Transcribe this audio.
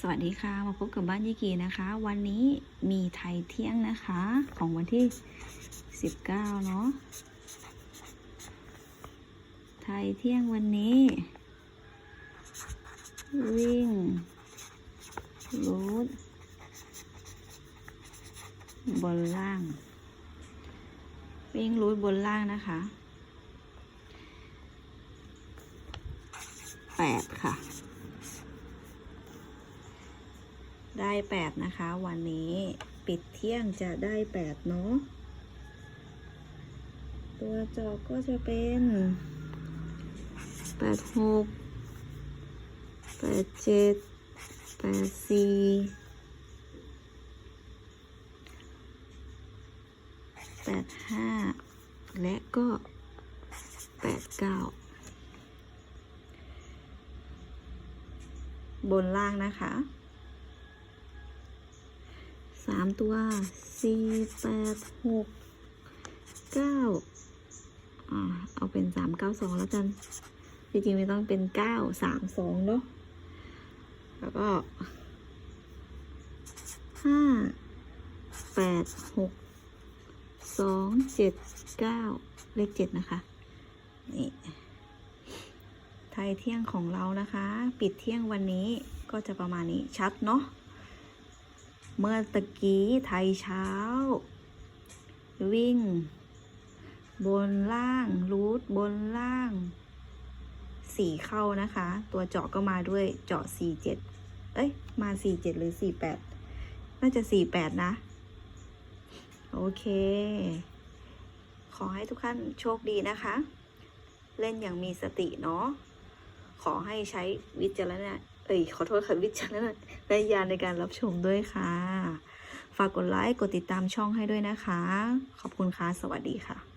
สวัสดีค่ะ มาพบกับบ้านยี่กีนะคะ วันนี้มีไทยเที่ยงนะคะ ของวันที่ 19 เนาะไทยเที่ยงวันนี้ วิ่งรูดบนล่าง วิ่งรูดบนล่างนะคะ 8 ค่ะ ได้แปดนะคะ วันนี้ปิดเที่ยงจะได้แปดเนาะตัวจอกก็จะเป็นแปดหกแปดเจ็ดแปดสี่แปดห้าและก็แปดเก้าบนล่างนะคะ สามตัวสี่แปดหกเก้าอ่าเอาเป็นสามเก้าสองแล้วกัน จริงๆไม่ต้องเป็นเก้าสามสองเนาะแล้วก็ห้าแปดหกสองเจ็ดเก้าเลขเจ็ดนะคะ นี่ไทยเที่ยงของเรานะคะ ปิดเที่ยงวันนี้ก็จะประมาณนี้ชัดเนาะ เมื่อตะกี้ไทยเช้า วิ่ง บนล่างรูทบนล่างสี่เข้านะคะ ตัวเจาะก็มาด้วยเจาะสี่เจ็ดเอ้ย มาสี่เจ็ดหรือสี่แปดน่าจะสี่แปดนะ โอเค ขอให้ทุกท่านโชคดีนะคะ เล่นอย่างมีสติเนาะขอให้ใช้วิจารณ เอ้ยขอโทษค่ะวิจารณญาณในการรับชมด้วยค่ะ ฝากกดไลค์กดติดตามช่องให้ด้วยนะคะ ขอบคุณค่ะ สวัสดีค่ะ